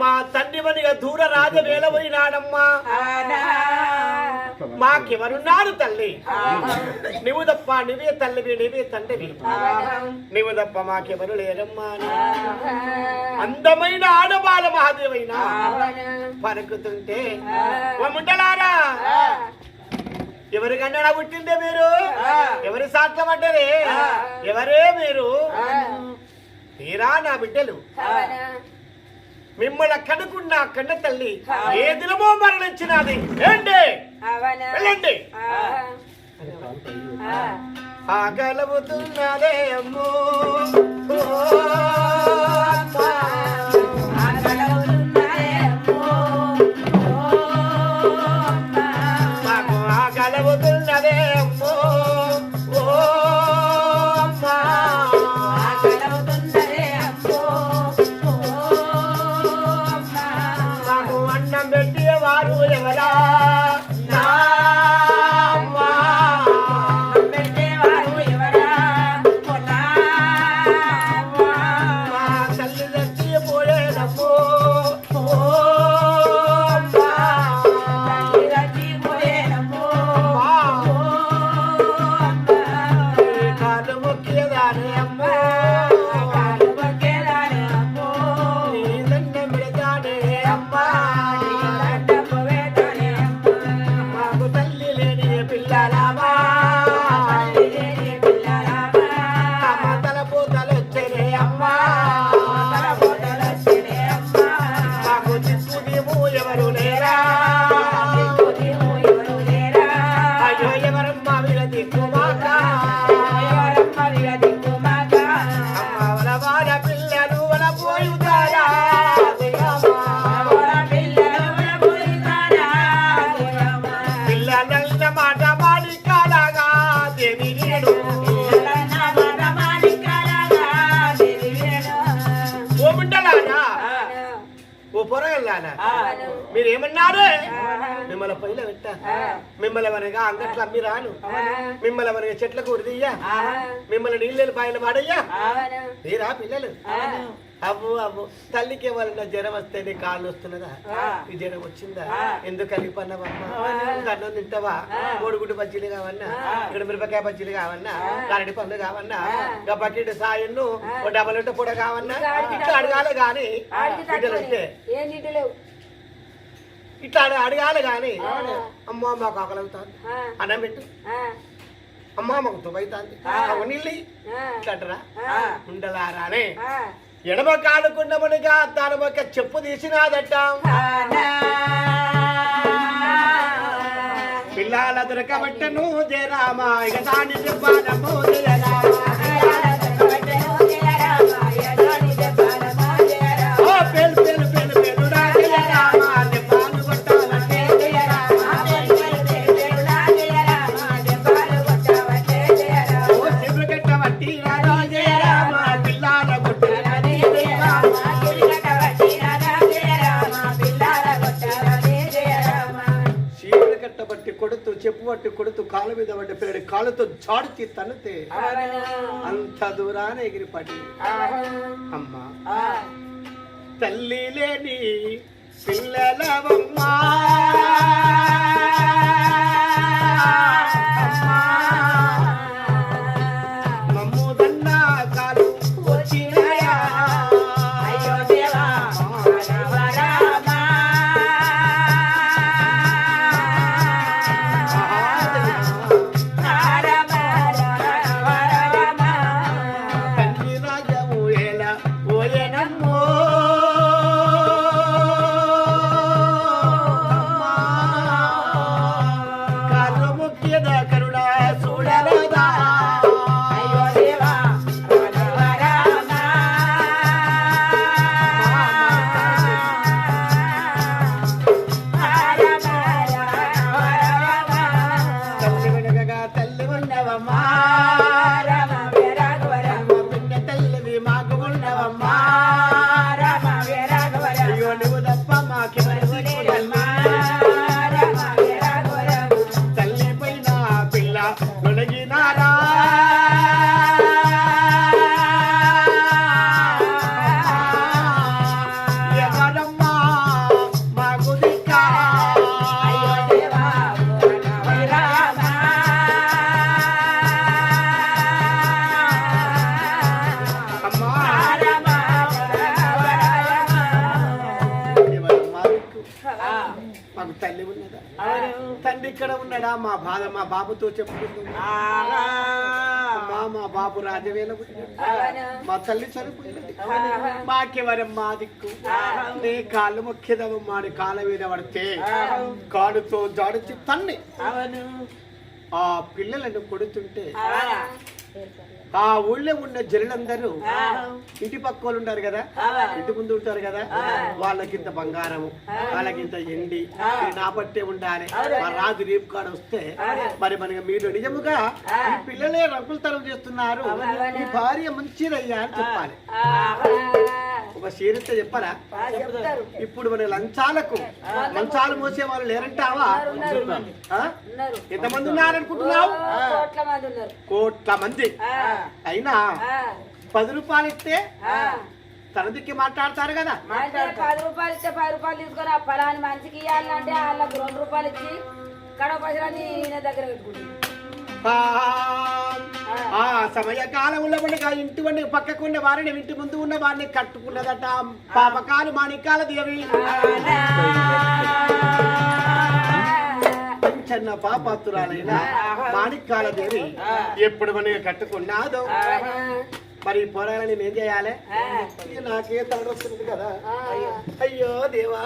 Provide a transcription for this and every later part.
మా తండ్రి మనిగా దూర రాజ వేలపోయినాడమ్మా మాకెవరున్నారు తల్లి? నువ్వు తప్ప నువ్వే తల్లివి నువ్వే తండ్రివి. నువ్వు తప్ప మాకెవరు లేరమ్మా అందమైన ఆడబాల మహాదేవైన పలుకుతుంటే ముండలారా ఎవరి కన్నా పుట్టిందే మీరు? ఎవరి సాట్ల పడ్డరే ఎవరే మీరు? తీరా నా బిడ్డలు. మిమ్మల్ని కనుకున్న కన్న తల్లి ఏ దినమో మరణించినది. ఏంటి వెళ్ళండి. ఆగలవుతున్నదే అమ్మో. ఓ. అమ్మా. Come on. ఓ పొరగల్లారా మీరు ఏమన్నారు మిమ్మల్ని పొయ్యిలో పెట్టా. మిమ్మల్ని మనగా అంగట్లో అమ్మి రాను. మిమ్మల్ని మనగా చెట్లకు ఉరిదీయ్యా మిమ్మల్ని నీళ్ళు బాయిలు పాడయ్యా మీరా పిల్లలు? అవ్వు అవ్వు. తల్లికి ఎవరన్నా జ్వరం వస్తే నీ కాళ్ళు వస్తున్నదా? ఈ జ్వరం వచ్చిందా? ఎందుకు కలిపన్నావమ్మా అన్నం తింటావా? కోడిగుడ్డు బజ్జీలు కావన్నా? ఇక్కడ మిరపకాయ బజ్జీలు కావన్నా? కరడి పండ్లు కావన్నా? ఇంకా బకెట్ సాయన్ను డబల్ ఉంటే పొడ కావన్నా? ఇట్లా అడగాలి బిడ్డలు వస్తే. ఇట్లా అడగ- అడగాలి గాని అమ్మ మాకు ఆకలి అవుతాంది. అన్నం పెట్టు. అమ్మ మాకు తుబైతాంది నీళ్ళు ఇట్లా అంటారా? ఉండలారానే. ఎడమ కాలుకున్నమునిగా తన ఒక చెప్పు తీసినాదట పిల్లల దొరకబట్టను జయరామా ఇక దాని పట్టి కొడుతూ కాలు మీద పడ్డ పిల్లడి కాళ్ళతో జాడికి తన్నితే అంత దూరాన ఎగిరిపడి. అమ్మా తల్లి లేని పిల్లలవమ్మా. తండ్రి ఇక్కడ ఉన్నాడా? మా బాధ మా బాబుతో చెప్పుకుంటుంది అమ్మా మా బాబు రాజవేల. మా తల్లి చనిపోయినది మాకెవరం మా దిక్కు? నీ కాళ్ళు మొక్కేదమ్మా నీ కాళ్ళ మీద పడితే కాడుతో జాడిచి తన్ని. ఆ పిల్లలను కొడుతుంటే ఆ ఊళ్ళో ఉన్న జనులందరూ ఇంటి పక్క వాళ్ళు ఉంటారు కదా ఇంటి ముందు ఉంటారు కదా వాళ్ళకింత బంగారము వాళ్ళకింత ఎండి ఇది నా పట్టే ఉండాలి. మా రాజు రేపు కాడ వస్తే మరి మనకి మీరు నిజముగా ఈ పిల్లలే రంగులతనం చేస్తున్నారు. ఈ భార్య మంచిదయ్యా అని చెప్పాలి. ఒక సీరియస్ చెప్పరా ఇప్పుడు మన లంచాలకు లంచాలు మోసే వాళ్ళు లేరంటావా? ఎంతమంది ఉన్నారనుకుంటున్నావు? కోట్ల మంది అయినా పది రూపాయలు ఇస్తే. తన దిక్కి మాట్లాడతారు కదా? పది రూపాయలు ఇస్తే పది రూపాయలు తీసుకొని ఆ ఫలాన్ని మనిషికి ఇవ్వాలంటే వాళ్ళకి రెండు రూపాయలు ఇచ్చి కడవ పైసలని ఈయన దగ్గర పెట్టుకుంటుంది ఆ సమయ కాలంలో ఉండగా ఇంటి వండి పక్కకున్న వారిని ఇంటి ముందు ఉన్న వారిని కట్టుకున్నదట. పాపకాలు మాణికాల దేవి. చిన్న పాపాత్తురాలైన మాణిక్యాల దేవి ఎప్పుడు మనకి కట్టుకున్నాదో. మరి ఈ పొరాలని ఏం చేయాలి? నాకే తల వస్తుంది కదా. అయ్యో దేవా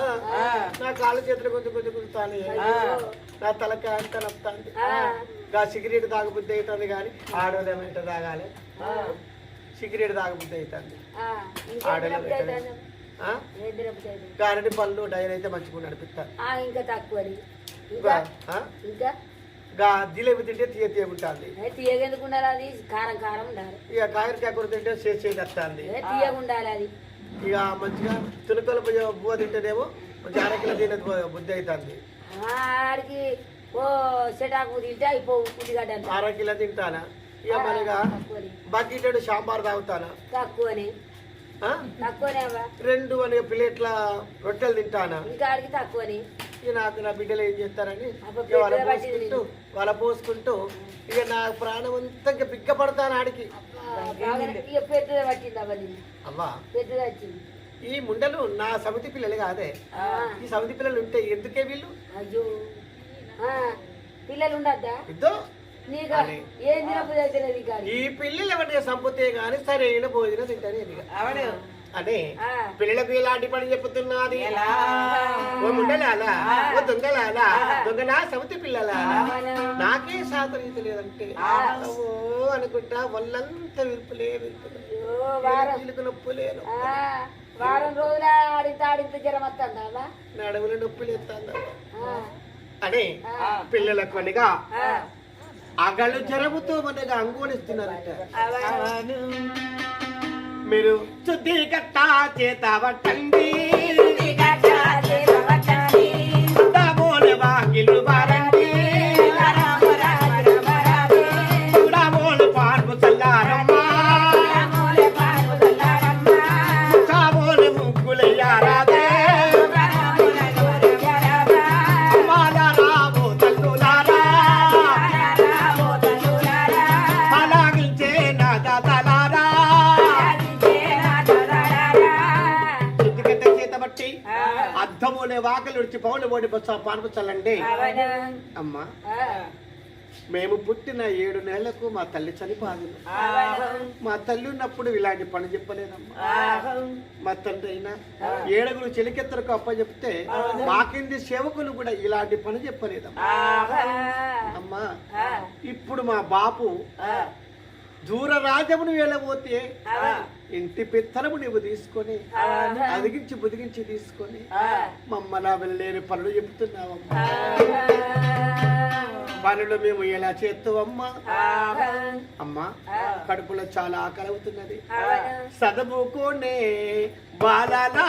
నా కాళ్ళ చేతులు కొంచెం కొంచెం కుదుతాను నా తలకి అంత గా సిగరెట్ తాగబుద్ధి అవుతుంది కానీ ఆడోళ్ళేమో ఇంట తాగాలి. సిగరెట్ తాగబుద్ధి అవుతుంది. ఆ? గారెడి పళ్ళు డైర్ అయితే మంచిగా నడిపిస్తారు. ఇంకా తక్కువ ఇంకా? ఆ? జిలేబి తింటే తీయ ఉండాలి అది? కారం కారం ఉండాలి. ఇక కాకరకాయ కూర తింటే చేసేది వస్తుంది ఏ తీయగా ఉండాలి అది. ఇక మంచిగా తునకల బువ్వ తింటేనేమో మంచి అరకిలో తినే బుద్ధి అవుతుంది ఆడికి ఓ సెటాకు తింటే అయిపోవు ఉల్లిగడ్డ అంతా. అరకిలో తింటానా? ఇక మనగా బకెటెడ్ సాంబార్ తాగుతానా? తక్కువని? తక్కువనే. రెండు మన ప్లేట్ల రొట్టెలు తింటానా? ఇంకా ఆడికి తక్కువని. ఇక నాకు నా బిడ్డలు ఏం చేస్తారని వాళ్ళ పోసుకుంటూ వాళ్ళ పోసుకుంటూ ఇక నా ప్రాణం అంతా ఇంకా బిగ్గపడతాను ఆడికి. అవ్వ ఈ ముండలు నా సమితి పిల్లలు కాదే. ఈ సమితి పిల్లలు ఉంటే ఎందుకే వీళ్ళు? అయ్యో. పిల్లలు ఉండద్దా? ఇద్దో? కానీ ఈ పిల్లలు ఎవరిని సంపతే గాని సరైన భోజనం తింటానే ఇక అదే. పిల్లలకు ఎలాంటి పని చెప్తున్నది. ఓ ముండలాలా? ఓ దొంగలాలా? దొంగనా సమితి పిల్లలాలా నాకే శాతం లేదంటే. ఓ అనుకుంటా వాళ్ళంతా విరుపులే విరుపులే. అయ్యో, వారం. రోజుల ఆడింత ఆడింత జ్వరం వస్తుందా నడుముల నొప్పులు ఎత్తాను అని పిల్లలకు అనగా అగలు జరముతో మనగా అంగోనిస్తున్నారట మీరు శుద్ధి కట్టా చేత పట్టండి వాకలు విడిచి పౌలు ఓడి బొత్స పానుపు చల్లండి అమ్మా మేము పుట్టిన ఏడు నెలలకు మా తల్లి చనిపోదు. మా తల్లి ఉన్నప్పుడు ఇలాంటి పని చెప్పలేదమ్మా. మా తండ్రి అయినా ఏడుగురు చెలికెత్తరకు అప్ప చెప్తే మాకింది సేవకులు కూడా ఇలాంటి పని చెప్పలేదమ్మా. అమ్మా ఇప్పుడు మా బాపు దూర రాజ్యమును వెళ్ళబోతే ఇంటి పెత్తనము నువ్వు తీసుకొని అదిగించి బుదిగించి తీసుకొని మమ్మల్ని వెళ్ళలేని పనులు చెప్తున్నావమ్మా పనులు మేము ఎలా చేస్తావమ్మా? అమ్మా కడుపులో చాలా ఆకలి అవుతున్నది. చదువుకోనే బాలలా